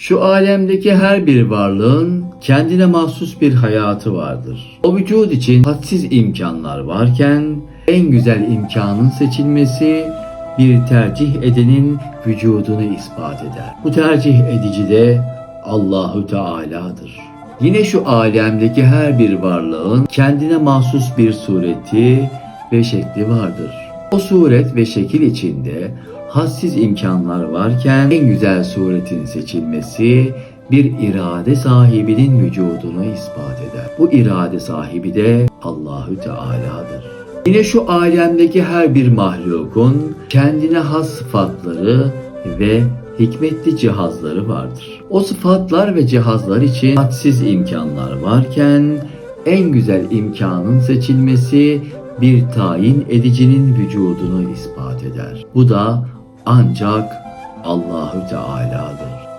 Şu alemdeki her bir varlığın kendine mahsus bir hayatı vardır. O vücut için hadsiz imkanlar varken en güzel imkanın seçilmesi bir tercih edenin vücudunu ispat eder. Bu tercih edici de Allahu Teala'dır. Yine şu alemdeki her bir varlığın kendine mahsus bir sureti ve şekli vardır. O suret ve şekil içinde hassiz imkanlar varken en güzel suretin seçilmesi bir irade sahibinin vücudunu ispat eder. Bu irade sahibi de Allahü Teala'dır. Yine şu alemdeki her bir mahlukun kendine has sıfatları ve hikmetli cihazları vardır. O sıfatlar ve cihazlar için hadsiz imkanlar varken en güzel imkanın seçilmesi bir tayin edicinin vücudunu ispat eder. Bu da ancak Allahü Teala'dır.